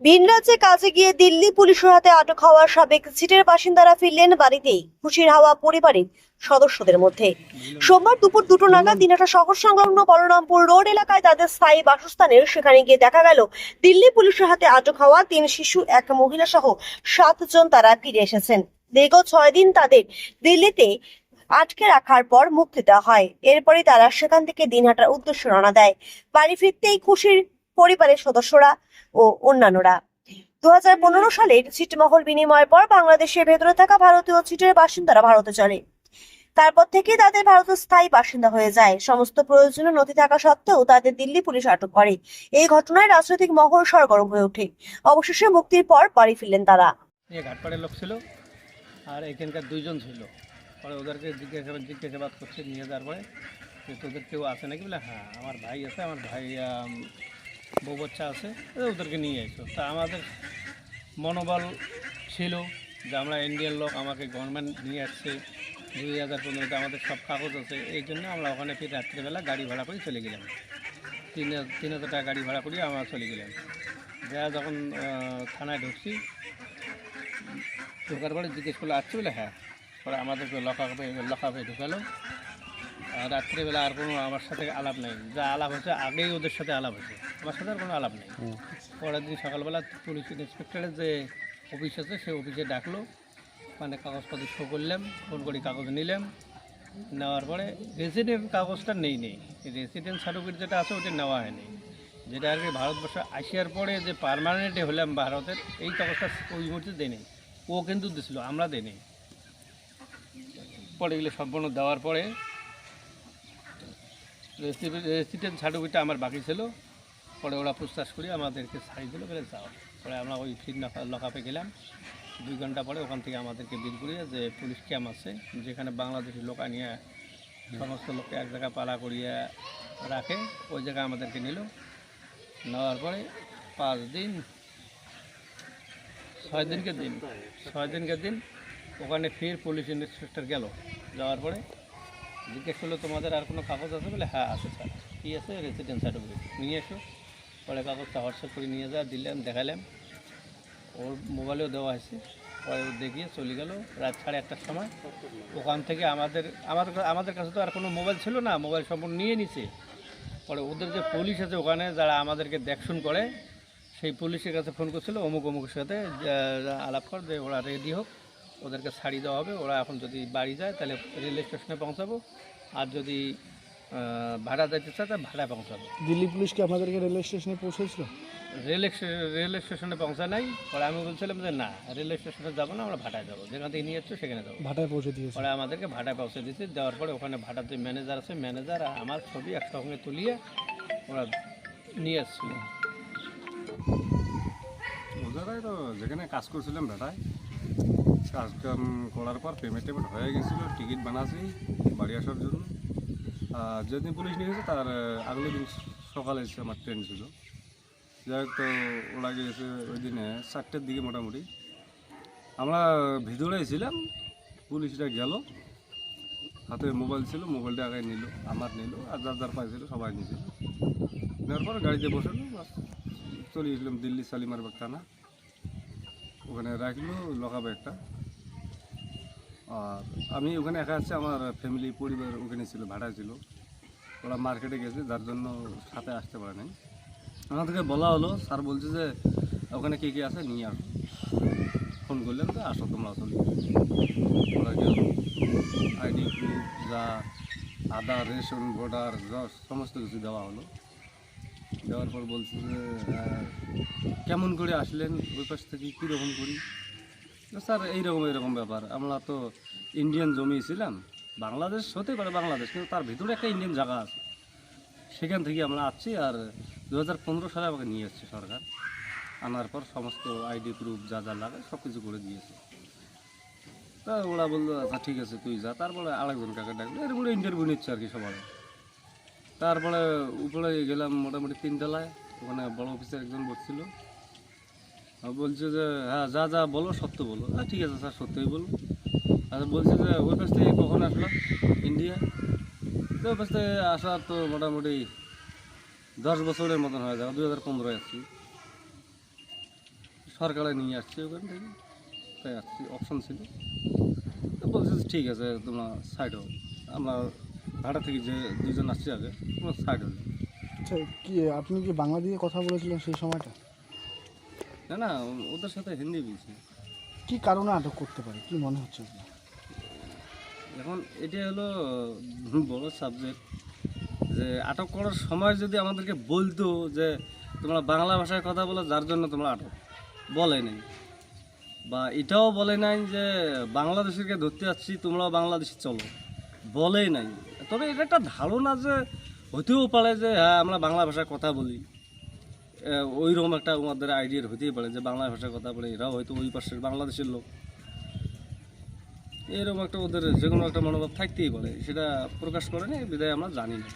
ভিন রাজ্যে কাজে গিয়ে দিল্লি পুলিশের হাতে আটক হওয়া সাবেক সিটের বাসিন্দারা ফিরলেন বাড়িতেই, খুশির হাওয়া পরিবারের সদস্যদের মধ্যে। সোমবার দুপুর দুটো নাগাদ দিনাটা শহর সংলগ্ন বলরামপুর রোড এলাকায় তাদের স্থায়ী বাসস্থানের সেখানে গিয়ে দেখা গেল, দিল্লি পুলিশের হাতে আটক হওয়া তিন শিশু, এক মহিলা সহ সাতজন তারা ফিরে এসেছেন। দীর্ঘ ছয় দিন তাদের দিল্লিতে আটকে রাখার পর মুক্তি দেওয়া হয়। এরপরে তারা সেখান থেকে দিনহাটার উদ্দেশ্যে রওনা দেয়। বাড়ি ফিরতেই খুশির পরিবারের সদস্যরা ও অন্যান্যরা। দু হাজার পনেরো সালের ছিটমহল বিনিময়ের পর বাংলাদেশের ভেতরে থাকা ভারতীয় ছিটের বাসিন্দারা ভারতে চলে। তারপর থেকে তাদের ভারতের স্থায়ী বাসিন্দা হয়ে যায়। সমস্ত প্রয়োজনীয় নথি থাকা সত্ত্বেও তাদের দিল্লি পুলিশ আটক করে। এই ঘটনায় রাজনৈতিক মহল সরগরম হয়ে ওঠে। অবশেষে মুক্তির পর বাড়ি ফিরলেন তারা। ঘাটপাড়ের লোক ছিল আর এখানকার দুইজন ছিল। পরে ওদেরকে জিজ্ঞাসাবাদ জিজ্ঞাসাবাদ করছে, নিয়ে যাওয়ার পরে তোদের কেউ আছে নাকি? বলে হ্যাঁ আমার ভাই আছে, আমার ভাই বউ বাচ্চা আছে ওদেরকে নিয়ে এসো তা আমাদের মনোবল ছিল যে আমরা ইন্ডিয়ান লোক, আমাকে গভর্নমেন্ট নিয়ে আসছে, দুই হাজার পনেরোতে আমাদের সব কাগজ আছে, এই জন্য আমরা ওখানে ফির রাত্রিবেলা গাড়ি ভাড়া করে চলে গেলাম। তিন তিন হাজার টাকা গাড়ি ভাড়া করিয়ে আমরা চলে গেলাম। যা যখন থানায় ঢুকছি, ঢোকার পরে জিজ্ঞেস করল, আসছে বলে? হ্যাঁ। পরে আমাদেরকে লকাপে লকাপে ঢুকালো। আর রাত্রিবেলা আর কোনো আমার সাথে আলাপ নেই। যা আলাপ হয়েছে আগেই ওদের সাথে আলাপ হয়েছে। আমার সাথে আর কোনো আলাপ নেই। পরের দিন সকালবেলা পুলিশ ইন্সপেক্টরের যে অফিস আছে সেই অফিসে ডাকলো। মানে কাগজপত্র শো করলাম ফোন করে কাগজ নিলাম। নেওয়ার পরে রেসিডেন্ট কাগজটা নেই নেই। রেসিডেন্ট সার্টিফিকেট যেটা আছে ওটা নেওয়া হয়নি। যেটা আর কি ভারতবর্ষ আসিয়ার পরে যে পারমানেন্টে হলাম ভারতের এই কাগজটা ওই মুহূর্তে দেয়নি। ও কিন্তু দিছিল আমরা দেয়নি। পরে এগুলো সম্পূর্ণ দেওয়ার পরে রেসিডেন্ট সার্টিফিকেটটা আমার বাকি ছিল। পরে ওরা পুছতাছ করে আমাদেরকে ছাড়ি দিল, বলে যাও। পরে আমরা ওই ফির লকাপে গেলাম। দুই ঘণ্টা পরে ওখান থেকে আমাদেরকে বিল করিয়ে যে পুলিশ ক্যাম্প আছে, যেখানে বাংলাদেশি লোক নিয়ে সমস্ত লোককে এক জায়গায় পালা করিয়ে রাখে, ওই জায়গায় আমাদেরকে নিল। নেওয়ার পরে পাঁচ দিন, ছয় দিনকে দিন, ছয় দিনকে দিন ওখানে ফের পুলিশ ইন্সপেক্টর গেল। যাওয়ার পরে জিজ্ঞেস করল, তোমাদের আর কোনো কাগজ আছে? বলে হ্যাঁ আছে স্যার কী আছে? রেসিডেন্ট সার্টিফিকেট নিয়ে এসো। পরে কাগজটা হোয়াটসঅ্যাপ করে নিয়ে যা দিলাম দেখালাম ওর মোবাইলেও দেওয়া হয়েছে। পরে দেখিয়ে চলে গেল রাত সাড়ে একটার সময়। ওখান থেকে আমাদের আমাদের আমাদের কাছে তো আর কোনো মোবাইল ছিল না। মোবাইল সম্পূর্ণ নিয়ে নিছে। পরে ওদের যে পুলিশ আছে ওখানে, যারা আমাদেরকে দেখশুন করে, সেই পুলিশের কাছে ফোন করছিল। অমুক, অমুকের সাথে আলাপ কর, যে ওরা রেডি হোক। ওদেরকে ছাড়ি দেওয়া হবে। ওরা এখন যদি বাড়ি যায় তাহলে রেল স্টেশনে পৌঁছাবো। আর যদি ভাড়া যেতে চায় তাহলে ভাড়া পৌঁছাবো। দিল্লি পুলিশ কি আপনাদেরকে রেলওয়ে স্টেশনে পৌঁছেছিল? রেল রেল স্টেশনে পৌঁছা নাই। পরে আমি বলছিলাম যে না রেল স্টেশনে যাব না আমরা ভাটায় যাব। যেখান থেকে নিয়ে যাচ্ছ সেখানে যাব। ভাটায় পৌঁছে দিয়েছে। পরে আমাদেরকে ভাটায় পৌঁছে দিয়েছে। দেওয়ার পরে ওখানে ভাটার যে ম্যানেজার আছে। ম্যানেজার আর আমার ছবি একসঙ্গে তুলিয়ে ওরা নিয়ে এসছিল। যেখানে কাজ করছিলাম বেটায় কাজ কাম করার পর পেমেন্ট টেমেন্ট হয়ে গেছিল টিকিট বানাছি, বাড়ি আসার জন্য। আর যেদিন পুলিশ নিয়ে গেছে, তার আগলে দিন সকালে এসে আমার ট্রেন ছিল। যাই হোক তো, ওরা গিয়েছে ওই দিনে চারটের দিকে মোটামুটি। আমরা ভিতরে ছিলাম, পুলিশরা গেল। হাতে মোবাইল ছিল মোবাইলটা আগে নিল, আমার নিল, আর যার যার পাইছিল সবাই নিয়েছিল নেওয়ার পর গাড়িতে বসালো, বাস, চলে গেছিলাম দিল্লি শালিমার বাগ থানা। ওখানে রাখল লকাবে একটা। আর আমি ওখানে একা আছি আমার ফ্যামিলি পরিবার ওখানে ছিল ভাড়া ছিল। ওরা মার্কেটে গেছে যার জন্য সাথে আসতে পারে নাই। আমাদেরকে বলা হলো স্যার বলছে যে ওখানে কে কে আছে নিয়ে আসো। ফোন করলেন যে আসো তোমরা চলে ওরা গেল। আইডি প্রুফ যা আধার রেশন ভোটার সমস্ত কিছু দেওয়া হলো। দেওয়ার পর বলছে যে আহ, কেমন করে আসলেন? ওই পাশ থেকে কীরকম করি? স্যার, এইরকম এইরকম ব্যাপার। আমরা তো ইন্ডিয়ান জমি ছিলাম বাংলাদেশ হতে পারে বাংলাদেশ, কিন্তু তার ভিতরে একটা ইন্ডিয়ান জায়গা আছে। সেখান থেকে আমরা আসছি আর দু হাজার পনেরো সালে আমাকে নিয়ে এসছে সরকার। আনার পর সমস্ত আইডি প্রুফ যা যা লাগে সব কিছু করে দিয়েছে। তা ওরা বলল আচ্ছা ঠিক আছে, তুই যা। তারপরে আরেকজন কাকে ডাকলো, এরকম ইন্টারভিউ নিচ্ছে আর কি সবার তারপরে উপরে গেলাম মোটামুটি তিনতলায়। ওখানে বড় অফিসার একজন বসছিল। বলছে যে হ্যাঁ যা যা বলো সত্য বলো। হ্যাঁ ঠিক আছে স্যার সত্যই বলো আর বলছে যে ওই পাশ থেকে কখন আসলাম ইন্ডিয়া। তো ওই পাশ থেকে আসার তো মোটামুটি দশ বছরের মতন হয়ে যাবে দুই হাজার পনেরোয় আসছি। সরকারে নিয়ে আসছে ওখান থেকে তাই আসছি অপশন ছিল। তো বলছে যে, ঠিক আছে তোমরা সাইড হও। আমরা ভাড়া থেকে যে দুজন আসছি আগে তোমরা সাইড আচ্ছা কি আপনি কি বাংলা দিয়ে কথা বলেছিলেন সেই সময়টা? না না ওদের সাথে হিন্দি বলছি। কি কারণে আটক করতে পারে? কি মনে হচ্ছে এখন এটা হলো বড় সাবজেক্ট যে আটক করার সময় যদি আমাদেরকে বলতো যে তোমরা বাংলা ভাষায় কথা বলো যার জন্য তোমরা আটক। বলে নাই। বা এটাও বলে নাই যে বাংলাদেশিকে ধরতে যাচ্ছি তোমরাও বাংলাদেশি চলো। বলেই নাই। তবে এটা একটা ধারণা যে হতেও পারে যে হ্যাঁ আমরা বাংলা ভাষায় কথা বলি। ওই রকম একটা আমাদের আইডিয়ার হতেই পারে যে বাংলা ভাষায় কথা বলে এরাও হয়তো ওই পাশের বাংলাদেশের লোক। এরকম একটা ওদের যে কোনো একটা মনোভাব থাকতেই পারে, সেটা প্রকাশ করেনি বিদায় আমরা জানি না।